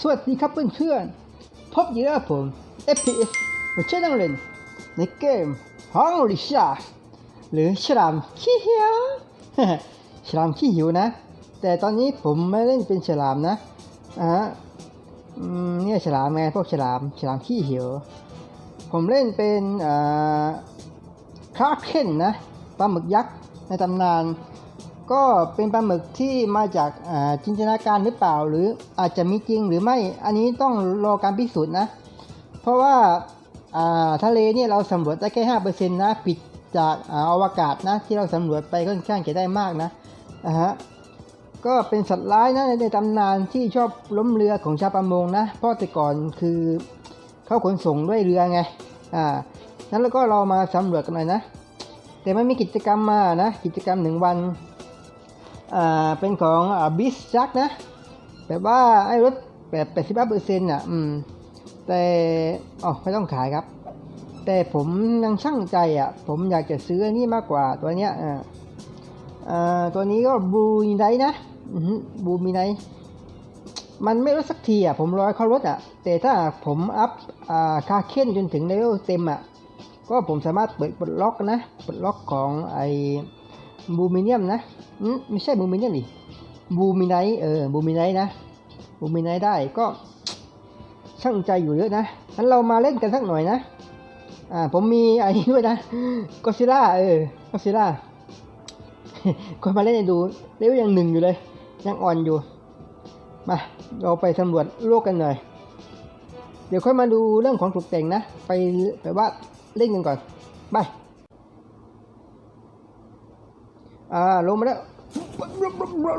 สวัสดีครับเพื่อนๆ พบอยู่แล้วผม FPS มาเช่นนั่งเล่นในเกมห้องริชาหรือฉลามขี้เหียวฉลามขี้หิวนะ แต่ตอนนี้ผมไม่เล่นเป็นฉลามนะอ่าฮะเนี่ยฉลามไงพวกฉลามฉลามขี้หิว ผมเล่นเป็นอ่าคาเคนนะปลาหมึกยักษ์ในตำนาน ก็เป็นปลาหมึกที่มาจากจินตนาการหรือเปล่า หรืออาจจะมีจริงหรือไม่อันนี้ต้องรอการพิสูจน์นะ เพราะว่าทะเลเนี่ยเราสำรวจได้แค่ห้าเปอร์เซ็นต์นะปิดจากอาอวกาศนะที่เราสำรวจไปค่อนข้างจะได้มากนะฮะก็เป็นสัตว์ร้ายนะในตำนานที่ชอบล้มเรือของชาวประมงนะเพราะแต่ก่อนคือเขาขนส่งด้วยเรือไงอ่านั้นแล้วก็เรามาสำรวจกันหน่อยนะแต่ไม่มีกิจกรรมมานะกิจกรรมหนึ่งวัน เป็นของบิสจักนะแบบว่าไอ้รถแบบแปดสิบเปอร์เซ็นต์อะอืมแต่อ๋อไม่ต้องขายครับ แต่ผมยังช่างใจอะ ผมอยากจะซื้ออันนี้มากกว่าตัวเนี้ยอ่าตัวนี้ก็บูมิไนนะบูมิไนมันไม่ลดสักทีอะ ผมรอให้เขาลดอะ แต่ถ้าผมอัพอ่าคาเค้นจนถึงเลเวลเต็มอะ ก็ผมสามารถเปิดปลดล็อกนะปลดล็อกของไอ้บูมิเนียมนะ ไม่ใช่บูมิเนี่ยมดิบูมิไนเออบูมิไนนะบูมิไนได้ก็ช่างใจอยู่เยอะนะงั้นเรามาเล่นกันสักหน่อยนะ อ่า ผมมีไอ้นี้ด้วยนะก็ซิล่าเออก็ซิล่าคนมาเล่นให้ดูเลเวยังหนึ่งอยู่เลย ยังอ่อนอยู่ มา เราไปสำรวจโลกกันหน่อย เดี๋ยวค่อยมาดูเรื่องของตกแต่งนะ ไปไปว่าเล่นกันก่อน ไป อ่าลงมาแล้ว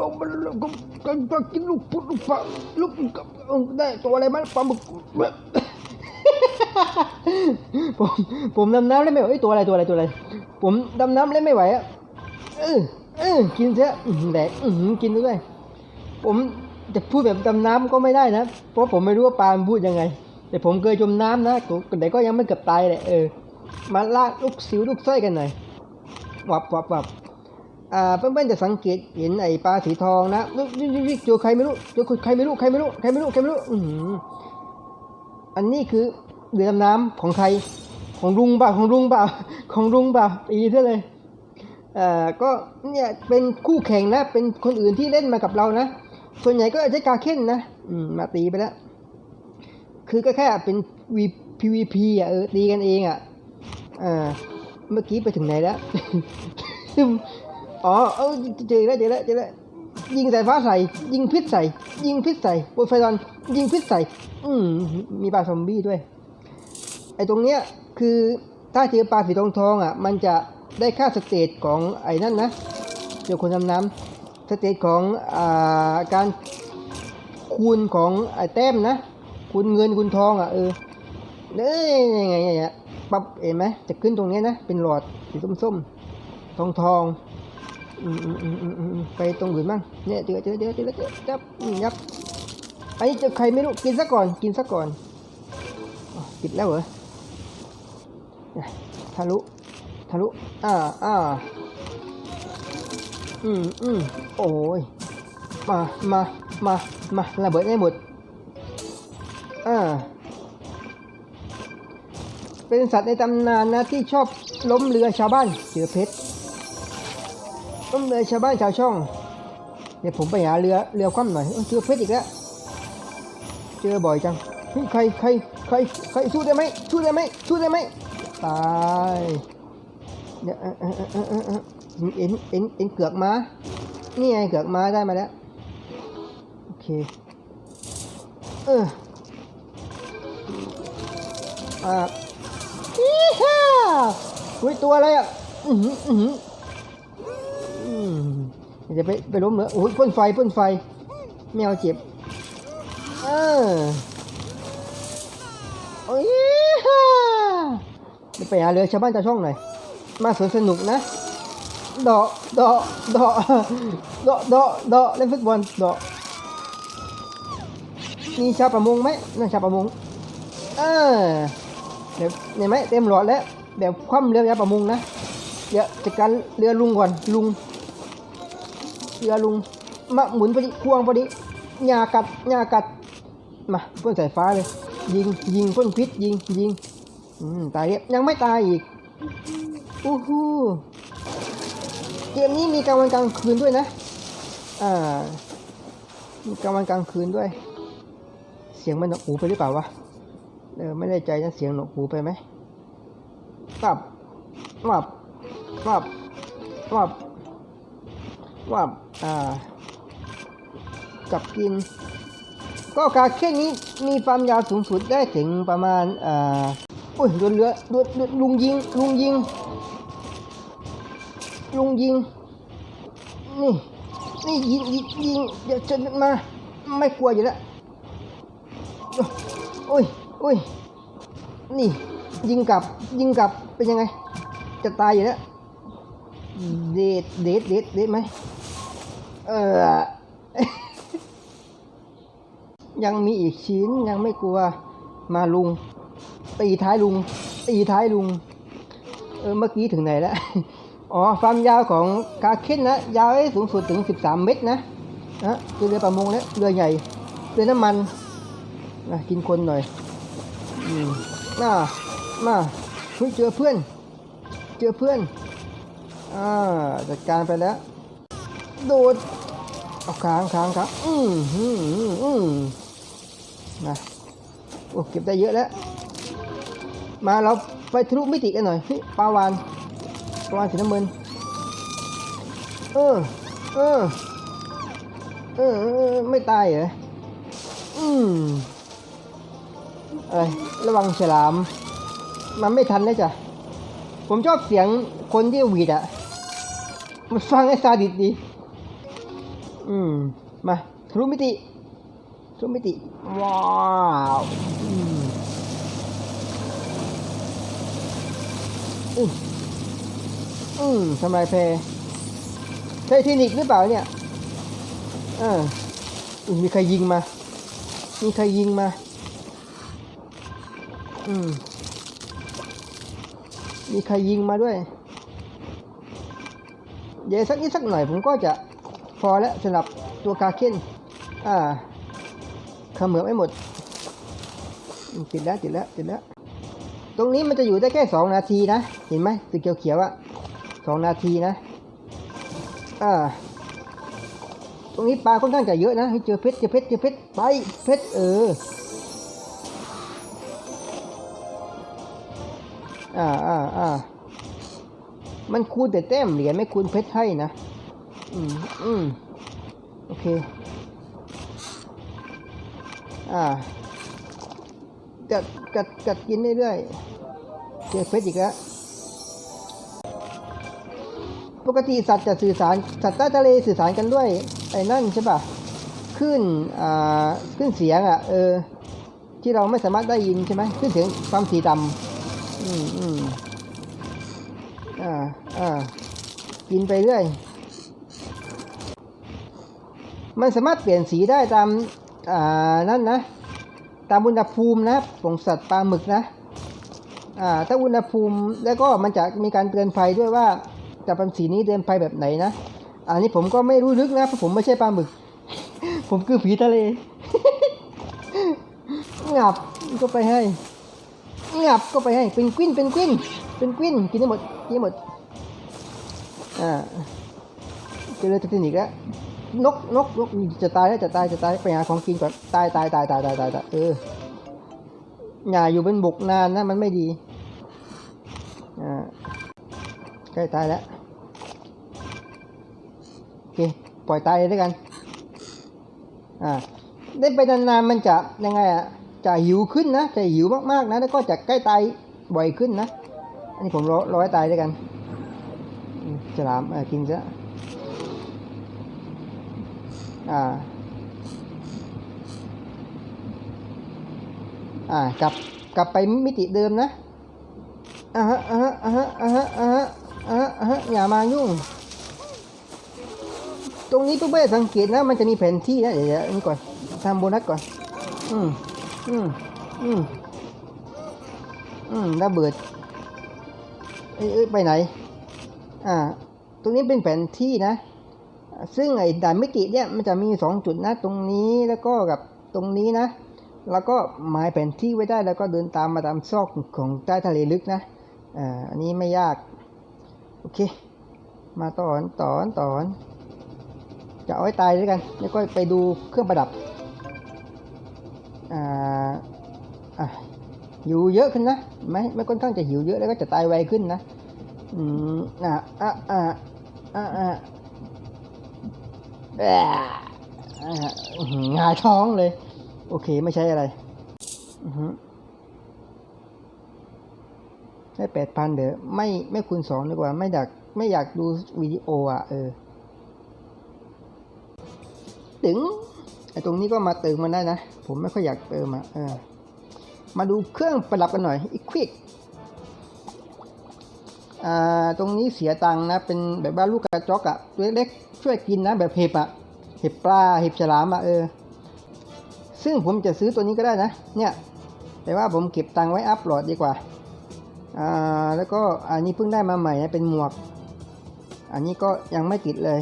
ลงมาแล้วก็กินลูกพุดลูกปลาลูกกับได้ตัวอะไรมั้ยปลาหมึกผมผมดำน้ำเล่นไม่ไหวตัวอะไรตัวอะไรตัวอะไร ผมดำน้ำเล่นไม่ไหวอะเออเออกินเสียแดกกินด้วย ผมจะพูดแบบดำน้ำก็ไม่ได้นะ เพราะผมไม่รู้ว่าปลาพูดยังไง แต่ผมเคยจมน้ำนะแต่ก็ยังไม่เกือบตายเลยเออ มาลากลูกสิวลูกไส้กันหน่อยวับวับวับ เพื่อนๆจะสังเกตเห็นไอ้ปลาสีทองนะนี่นี่นี่เจอใครไม่รู้เจอใครไม่รู้ใครไม่รู้ใครไม่รู้ใครไม่รู้อื้มอันนี้คือเรือดำน้ำของใครของลุงเปล่าของลุงเปล่าของลุงเปล่าตีเท่าเลยเอ่อก็เนี่ยเป็นคู่แข่งนะเป็นคนอื่นที่เล่นมากับเรานะส่วนใหญ่ก็ใช้กาเค้นนะอืมมาตีไปแล้วคือก็แค่เป็น V PVP อะเออตีกันเองอะอ่าเมื่อกี้ไปถึงไหนแล้ว อ๋อเออเจอแล้วเจอแล้วเจอแล้วยิงสายฟ้าใส่ ยิงพิษใส่ ยิงพิษใส่โปรไฟลอนยิงพิษใส่ อืมมีปลาซอมบี้ด้วย ไอ้ตรงเนี้ยคือถ้าเจอปลาสีทองทองอะ มันจะได้ค่าสเตจของไอ้นั่นนะเจอคนดำน้ำสเตจของอ่าการคูณของไอ้แต้มนะคูณเงินคูณทองอะเออเอ้ยยังไงเนี่ยปั๊บเห็นไหมจะขึ้นตรงเนี้ยนะเป็นหลอดสีส้มๆทองทอง ไปตรงอื่นบ้างเนี่ยเจอเจอเจอเจอเจอจับยับอันนี้เจอใครไม่รู้กินซะก่อนกินซะก่อนปิดแล้วเหรอทะลุทะลุอ่าอ่าอืมอืมโอ้ยมามามามาระเบิดให้หมดอ่าเป็นสัตว์ในตำนานนะที่ชอบล้มเรือชาวบ้านเจอเพชร ล้มเรือชาวบ้านชาวช่อง เดี๋ยวผมไปหาเรือเรือคว่ำหน่อยเจอเพชรอีกแล้ว เจอบ่อยจังใครใครใครใครสู้ได้ไหมสู้ได้ไหมสู้ได้ไหมตายเดี๋ยวเออเออเออเออเออเอ็นเอ็นเอ็นเกือกม้า นี่ไงเกือกม้าได้มาแล้ว โอเค เอออ่าอีฮ่าอุ้ยตัวอะไรอะ อือหืออือหืออืม จะไปไปล้มเหรอโอ้ยพ่นไฟพ่นไฟแมวเจ็บ เออโอ้ยฮ่าเดี๋ยวไปหาเรือชาวบ้านชาวช่องหน่อย มาสวนสนุกนะดาะเดาะเดาะเดาะเดาะเดาะเล่นฟุตบอลดาะมีชาวประมงไหมนั่นชาวประมง เออเดี๋ยวเนี่ยไหมเต็มหลอดแล้วเดี๋ยวคว่ำเรือชาประมงนะ เดี๋ยวจัดการเรือลุงก่อนลุง เรือลุงมาหมุนพอดีควงพอดีหญ้ากัดหญ้ากัด มาพ่นสายฟ้าเลย ยิงยิงพ่นพิษยิงยิงอืมตายเรียบยังไม่ตายอีกอู้หูเกมนี้มีกลางวันกลางคืนด้วยนะ อ่า มีกลางวันกลางคืนด้วย เสียงมันหนวกหูไปหรือเปล่าวะ เออไม่ได้ใจนะเสียงหนวกหูไปไหมปับวับวับวับ ว่ากับกิน ก็การแค่นี้มีความยาวสูงสุดได้ถึงประมาณอ่าโอ้ยโดนเรือโดนโดนลุงยิงลุงยิงลุงยิง นี่นี่ยิงยิงยิงเดี๋ยวจะมา ไม่กลัวอยู่แล้วโอ้ยโอ้ยนี่ ยิงกลับยิงกลับเป็นยังไง จะตายอยู่แล้วเด็ดเด็ดเด็ดเด็ดไหม เออ ยังมีอีกชิ้นยังไม่กลัว มาลุง ตีท้ายลุง ตีท้ายลุง เออ เมื่อกี้ถึงไหนแล้ว อ๋อ ความยาวของคาเคนนะ ยาวได้สูงสุดถึง 13 เมตรนะนะคือเรือประมงแล้วเรือใหญ่ เรือน้ำมันนะกินคนหน่อยอืมมา มาเฮ้ยเจอเพื่อน เจอเพื่อน อ่า จัดการไปแล้ว ดูดเอาค้างค้างค้างอืมอืมอืมอืมนะโอ้เก็บได้เยอะแล้ว มาเราไปทะลุมิติกันหน่อยปลาวานปลาวานสีน้ำเงินเออเออเออไม่ตายเหรออืมอะไรระวังฉลาม มันไม่ทันเลยจ้ะ ผมชอบเสียงคนที่หวีดอะมันฟังไอ้ซาดิสดี อืม มาทะลุมิติทะลุมิติ ว้าวอืมอืมอืมทำลายแพรใช่เทคนิคหรือเปล่าเนี่ยเอออุ๊ยมีใครยิงมา มีใครยิงมา อืม มีใครยิงมาด้วย เดี๋ยวสักนิดสักหน่อยผมก็จะ พอแล้วสำหรับตัวคาเคนอ่าเขมือบไม่หมด ติดแล้วติดแล้วติดแล้ว ตรงนี้มันจะอยู่ได้แค่สองนาทีนะ เห็นไหมสีเขียวเขียวๆอะสองนาทีนะอ่าตรงนี้ปลาค่อนข้างจะเยอะนะให้เจอเพชรเจอเพชรเจอเพชรไปเพชรเอออ่าอ่าอ่ามันคูณแต่แต้มเหรียญไม่คูณเพชรให้นะ อืมอืมโอเค อ่ากัดกัดกัดกินเรื่อยๆเจอเพชรอีกแล้วปกติสัตว์จะสื่อสารสัตว์ใต้ทะเลสื่อสารกันด้วยไอ้นั่นใช่ปะขึ้นอ่าขึ้นเสียงอะเออ ที่เราไม่สามารถได้ยินใช่ไหมขึ้นเสียงความถี่ต่ำอืมอืมอ่าอ่ากินไปเรื่อย มันสามารถเปลี่ยนสีได้ตามอ่านั่นนะ ตามอุณหภูมินะของสัตว์ปลาหมึกนะอ่าถ้าอุณหภูมิแล้วก็มันจะมีการเตือนภัยด้วยว่าจะเป็นสีนี้เตือนภัยแบบไหนนะ อันนี้ผมก็ไม่รู้ลึกนะเพราะผมไม่ใช่ปลาหมึก ผมคือผีทะเลงับก็ไปให้งับก็ไปให้เป็นกวินเป็นกวินเป็นกวินกินได้หมดกินได้หมดอ่าเจอเทคนิคแล้ว นกนกนกจะตายแล้วจะตายจะตายไปหาของกินก่อนตายตายตายตายตายตายตายเอออย่าอยู่เป็นบกนานนะมันไม่ดีอ่าใกล้ตายแล้วโอเคปล่อยตายเลยด้วยกันอ่าได้ไปนานๆมันจะยังไงอะจะหิวขึ้นนะจะหิวมากๆนะแล้วก็จะใกล้ตายบ่อยขึ้นนะ อันนี้ผมรอรอให้ตายด้วยกันอืมฉลามกินซะ อ่า อ่ากลับกลับไปมิติเดิมนะอ่าฮะอ่าฮะอ่าฮะอ่าฮะอ่าฮะอ่าฮะอ่าฮะอย่ามายุ่ง ตรงนี้เพื่อนๆสังเกตนะมันจะมีแผนที่นะเดี๋ยวเดี๋ยวนี่ก่อนทำโบนัสก่อน อืมอืมอืมอืมระเบิดเอ้ยเอ้ยไปไหน อ่า ตรงนี้เป็นแผนที่นะ ซึ่งไอ้ด่านมิติเนี่ยมันจะมีสองจุดนะตรงนี้แล้วก็กับตรงนี้นะ แล้วก็หมายแผนที่ไว้ได้แล้วก็เดินตามมาตามซอกของใต้ทะเลลึกนะอ่าอันนี้ไม่ยาก โอเค มาตอนตอนตอน จะเอาไว้ตายด้วยกัน แล้วก็ไปดูเครื่องประดับอ่าอะหิวเยอะขึ้นนะไม่ไม่ค่อนข้างจะหิวเยอะแล้วก็จะตายไวขึ้นนะอืมอะอะอะอะอะแอะอะอื้อ หงายท้องเลย โอเคไม่ใช่อะไรได้แปดพันเดี๋ยวไม่ไม่คูณสองดีกว่า ไม่อยากไม่อยากดูวิดีโออะ เออ ถึงไอตรงนี้ก็มาเติมมันได้นะ ผมไม่ค่อยอยากเติมอะเออ มาดูเครื่องประดับกันหน่อยอีควิก ตรงนี้เสียตังค์นะ เป็นแบบว่าลูกกระจอกอะตัวเล็กๆช่วยกินนะแบบเห็บอะเห็บปลาเห็บฉลามอะเออ ซึ่งผมจะซื้อตัวนี้ก็ได้นะ เนี่ย แต่ว่าผมเก็บตังค์ไว้อัพโหลดดีกว่าอ่าแล้วก็อันนี้เพิ่งได้มาใหม่นะเป็นหมวก อันนี้ก็ยังไม่ติดเลย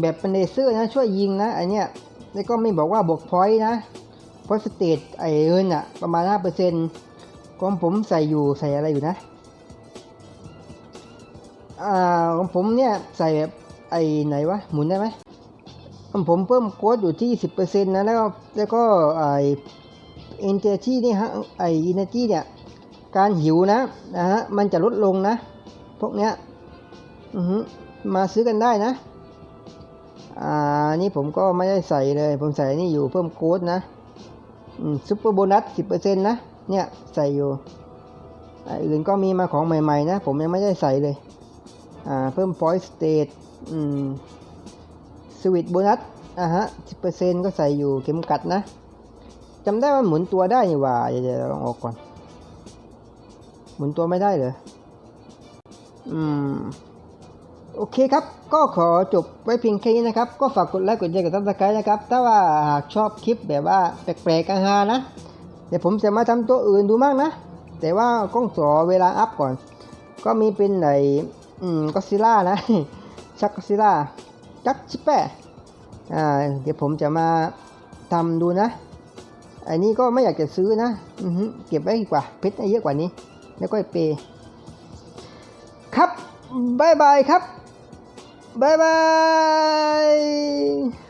แบบเป็นเลเซอร์นะช่วยยิงนะอันเนี้ยแล้วก็ไม่บอกว่าบวกพอยต์นะเพราะสเตตไอเอินอะประมาณห้าเปอร์เซ็นต์ของผมใส่อยู่ใส่อะไรอยู่นะ อ่าของผมเนี่ยใส่แบบไอไหนวะหมุนได้ไหมของผมเพิ่มโค้ดอยู่ที่สิบเปอร์เซ็นต์นะแล้วก็แล้วก็ไอเอนเตอร์ที่นี่ฮะไออินเนอร์ที่เนี่ยการหิวนะนะฮะมันจะลดลงนะ พวกเนี้ยอือฮึมาซื้อกันได้นะ อ่านี่ผมก็ไม่ได้ใส่เลย ผมใส่นี่อยู่เพิ่มโค้ดนะซุปเปอร์โบนัสสิบเปอร์เซ็นต์นะ เนี่ย ใส่อยู่อื่นก็มีมาของใหม่ ๆ นะ ผมยังไม่ได้ใส่เลย เพิ่ม point state สวิตโบนัสอะฮะสิบเก็ใส่อยู่เข็มกัดนะจำได้ว่าหมุนตัวได้นี่ว่าเดี๋ยวลองออกก่อน หมุนตัวไม่ได้เหรออืมโอเคครับ ก็ขอจบไว้เพียงแค่นี้นะครับ ก็ฝากกดไลค์กดแชร์กดซับสไครต์นะครับ ถ้าว่าหากชอบคลิปแบบว่าแปลกๆฮานะ เดี๋ยวผมจะมาทำตัวอื่นดูมากนะ แต่ว่าต้องขอเวลาอัพก่อน ก็มีเป็นไหน อืมก็ซิล่านะ ชักก็ซิล่าจักชิปแปะอ่าเดี๋ยวผมจะมาทำดูนะอันนี้ก็ไม่อยากจะซื้อนะอือเก็บไว้ดีกว่าเพชรเยอะกว่านี้ แล้วก็เปย์ครับบายบายครับบายบาย